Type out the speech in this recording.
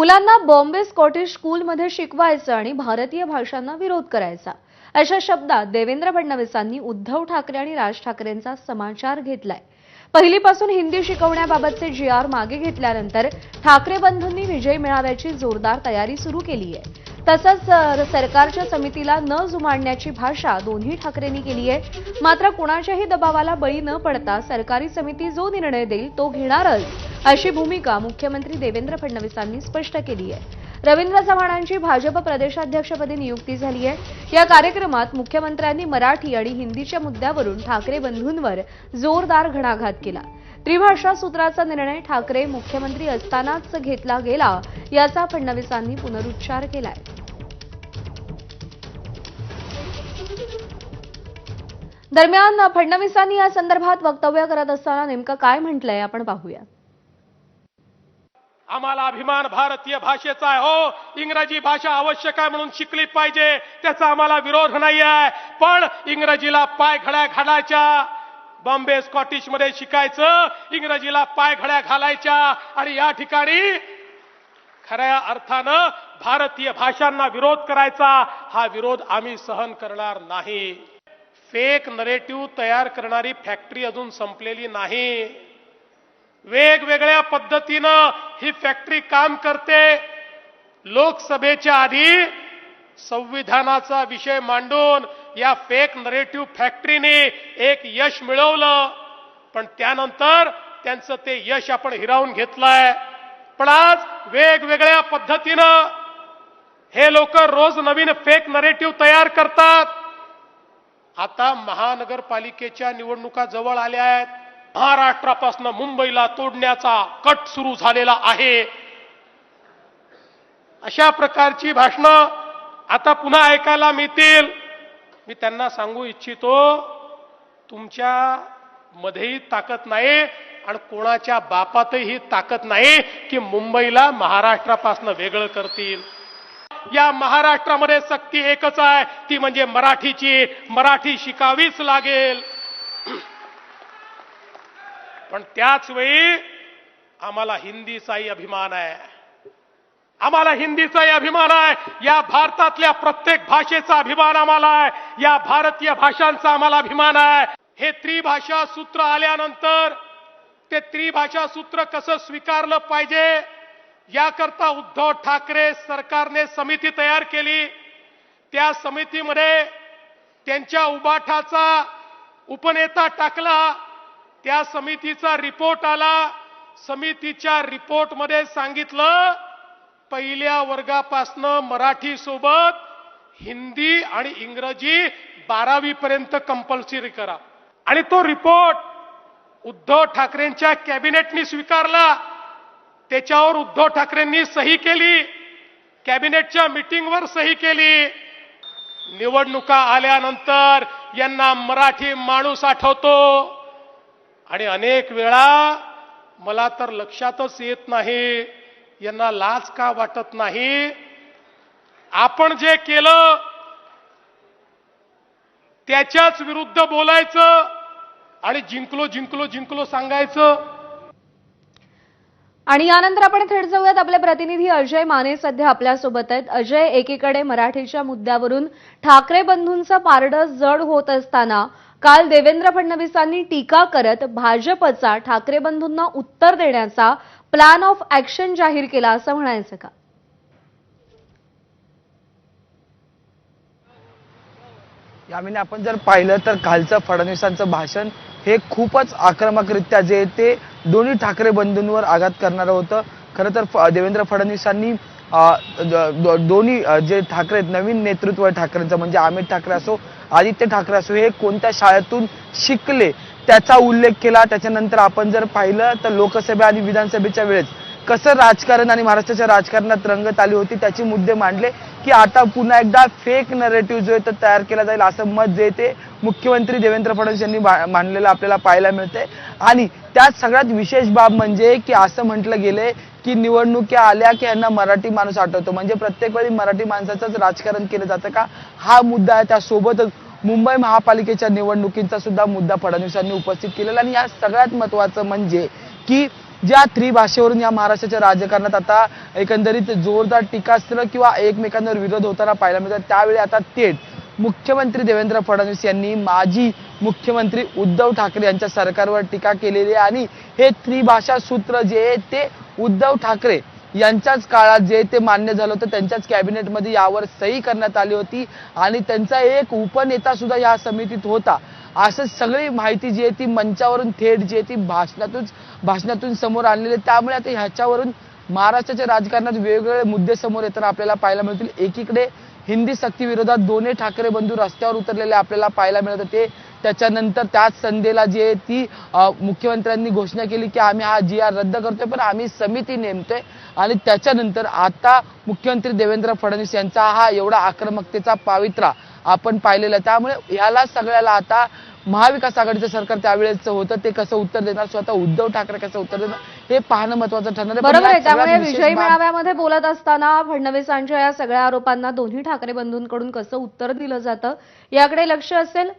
मुलांना बॉम्बे स्कॉटिश स्कूलमध्ये शिकवायचं आणि भारतीय भाषांना विरोध करायचा. अशा शब्दात देवेंद्र फडणवीसांनी उद्धव ठाकरे आणि राज ठाकरेंचा समाचार घेतलाय. पहिलीपासून हिंदी शिकवण्याबाबतचे जी आर मागे घेतल्यानंतर ठाकरे बंधूंनी विजय मिळाव्याची जोरदार तयारी सुरू केली आहे तसंच सरकारच्या समितीला न जुमाडण्याची भाषा दोन्ही ठाकरेंनी केली आहे. मात्र कुणाच्याही दबावाला बळी न पडता सरकारी समिती जो निर्णय देईल तो घेणारच अशी भूमिका मुख्यमंत्री देवेंद्र फडणवीसांनी स्पष्ट केली आहे. रवींद्र चव्हाणांची भाजप प्रदेशाध्यक्षपदी नियुक्ती झाली आहे. या कार्यक्रमात मुख्यमंत्र्यांनी मराठी आणि हिंदीच्या मुद्द्यावरून ठाकरे बंधूंवर जोरदार घणाघात केला. त्रिभाषा सूत्राचा निर्णय ठाकरे मुख्यमंत्री असतानाच घेतला गेला याचा फडणवीसांनी पुनरुच्चार केलाय. दरम्यान फडणवीसांनी या संदर्भात वक्तव्य करत असताना नेमकं काय म्हटलंय आपण पाहूया. आम्हाला अभिमान भारतीय भाषेचा आहे हो. इंग्रजी भाषा आवश्यक आहे म्हणून शिकली पाहिजे त्याचा आम्हाला विरोध नाही आहे पण इंग्रजीला पाय घड्या घालायच्या बॉम्बे स्कॉटिशमध्ये शिकायचं इंग्रजीला पाय घड्या घालायच्या आणि या ठिकाणी खऱ्या अर्थानं भारतीय भाषांना विरोध करायचा हा विरोध आम्ही सहन करणार नाही. फेक नरेटिव्ह तयार करणारी फॅक्टरी अजून संपलेली नाही. वेगवेगळ्या पद्धतीनं ही फॅक्टरी काम करते. लोकसभेच्या आधी संविधानाचा विषय मांडून या फेक नरेटिव्ह फॅक्टरीने एक यश मिळवलं. पण त्यानंतर त्यांचं ते यश आपण हिरावून घेतलंय. पण आज वेगवेगळ्या पद्धतीनं हे लोक रोज नवीन फेक नरेटिव्ह तयार करतात. आता महानगरपालिकेच्या निवडणुका जवळ आल्या आहेत. महाराष्ट्रापासून मुंबईला तोडण्याचा कट सुरू झालेला आहे. अशा प्रकारची भाषणं आता पुन्हा ऐकायला मिळतील. मी त्यांना सांगू इच्छितो तुमच्या मध्येही ताकद नाही आणि कोणाच्या बापातही ताकद नाही की मुंबईला महाराष्ट्रापासून वेगळं करतील. या महाराष्ट्रामध्ये सक्ती एकच आहे. ती म्हणजे मराठीची. मराठी शिकावीच लागेल. पण त्याच वेळी आम्हाला हिंदीचाही अभिमान आहे. आम्हाला हिंदीचाही अभिमान आहे. या भारतातल्या प्रत्येक भाषेचा अभिमान आम्हाला आहे. या भारतीय भाषांचा आम्हाला अभिमान आहे. हे त्रिभाषा सूत्र आल्यानंतर ते त्रिभाषा सूत्र कसं स्वीकारलं पाहिजे? याकरता उद्धव ठाकरे सरकारने समिती तयार केली. त्या समितीमध्ये त्यांच्या उबाठाचा उपनेता टाकला. त्या समितीचा रिपोर्ट आला. समितीच्या रिपोर्टमध्ये सांगितलं पहिल्या वर्गापासनं मराठी सोबत हिंदी आणि इंग्रजी बारावीपर्यंत कंपल्सरी करा. आणि तो रिपोर्ट उद्धव ठाकरेंच्या कॅबिनेटनी स्वीकारला. त्याच्यावर उद्धव ठाकरेंनी सही केली. कॅबिनेटच्या मिटिंगवर सही केली. निवडणुका आल्यानंतर यांना मराठी माणूस आठवतो. आणि अनेक वेळा मला तर लक्षातच येत नाही यांना लाज का वाटत नाही? आपण जे केलं त्याच्याच विरुद्ध बोलायचं आणि जिंकलो जिंकलो जिंकलो सांगायचं. आणि यानंतर आपण थेट जाऊयात. आपले प्रतिनिधी अजय माने सध्या आपल्यासोबत आहेत. अजय एकीकडे मराठीच्या मुद्द्यावरून ठाकरे बंधूंचं पारडं जड होत असताना काल देवेंद्र फडणवीसांनी टीका करत भाजपचा ठाकरे बंधूंना उत्तर देण्याचा प्लॅन ऑफ ऍक्शन जाहीर केला असं म्हणायचं का? यामिनी आपण जर पाहिलं तर कालचं फडणवीसांचं भाषण हे खूपच आक्रमकरित्या जे ते दोन्ही ठाकरे बंधूंवर आघात करणारं होतं. खरं तर फ- देवेंद्र फडणवीसांनी द- दोन्ही जे ठाकरे आहेत, नवीन नेतृत्व आहे ठाकरेंचं म्हणजे अमित ठाकरे असो आदित्य ठाकरे असो हे कोणत्या शाळेतून शिकले? त्याचा उल्लेख केला. त्याच्यानंतर आपण जर पाहिलं तर लोकसभा आणि विधानसभेच्या वेळेस कसं राजकारण आणि महाराष्ट्राच्या राजकारणात रंगत आली होती त्याचे मुद्दे मांडले की आता पुन्हा एकदा फेक नरेटिव्ह जो आहे तो तयार केला जाईल असं मत जे ते मुख्यमंत्री देवेंद्र फडणवीस यांनी मांडलेलं आपल्याला पाहायला मिळते आणि त्यात सगळ्यात विशेष बाब म्हणजे की असं म्हटलं गेलंय की निवडणुक्या आल्या की यांना मराठी माणूस आठवतो. म्हणजे प्रत्येक वेळी मराठी माणसाचंच राजकारण केलं जातं का? हा मुद्दा आहे त्यासोबतच मुंबई महापालिकेच्या निवडणुकीचा सुद्धा मुद्दा फडणवीसांनी उपस्थित केलेला. आणि या सगळ्यात महत्वाचं म्हणजे की ज्या त्रिभाषेवरून या महाराष्ट्राच्या राजकारणात आता एकंदरीत जोरदार टीकास्त्र किंवा एकमेकांवर विरोध होताना पाहायला मिळतात त्यावेळी आता थेट मुख्यमंत्री देवेंद्र फडणवीस यांनी माजी मुख्यमंत्री उद्धव ठाकरे यांच्या सरकारवर टीका केलेली आहे. आणि हे त्रिभाषा सूत्र जे आहे ते उद्धव ठाकरे यांच्याच काळात जे ते मान्य झालं होतं त्यांच्याच कॅबिनेटमध्ये यावर सही करण्यात आली होती. आणि त्यांचा एक उपनेता सुद्धा या समितीत होता. असं सगळी माहिती जी आहे ती मंचावरून थेट जी आहे ती भाषणातूनच भाषणातून समोर आणलेली आहे. त्यामुळे आता ह्याच्यावरून महाराष्ट्राच्या राजकारणात वेगवेगळे मुद्दे समोर येताना आपल्याला पाहायला मिळतील. एकीकडे हिंदी सक्ती विरोधात दोन्ही ठाकरे बंधू रस्त्यावर उतरलेले आपल्याला पाहायला मिळत होते त्याच्यानंतर त्याच संध्येला जी आहे ती मुख्यमंत्र्यांनी घोषणा केली की आम्ही हा जी आर रद्द करतोय पण आम्ही समिती नेमतोय. आणि त्याच्यानंतर आता मुख्यमंत्री देवेंद्र फडणवीस यांचा हा एवढा आक्रमकतेचा पावित्रा आपण पाहिलेला त्यामुळे ह्याला सगळ्याला आता महाविकास आघाडीचं सरकार त्यावेळेस होतं ते कसं उत्तर देणार? स्वतः उद्धव ठाकरे कसं उत्तर देणार? हे पाहणं महत्वाचं ठरणार आहे. बरोबर आहे त्यामुळे विजयी मेळाव्यामध्ये बोलत असताना फडणवीसांच्या या सगळ्या आरोपांना दोन्ही ठाकरे बंधूंकडून कसं उत्तर दिलं जातं याकडे लक्ष असेल.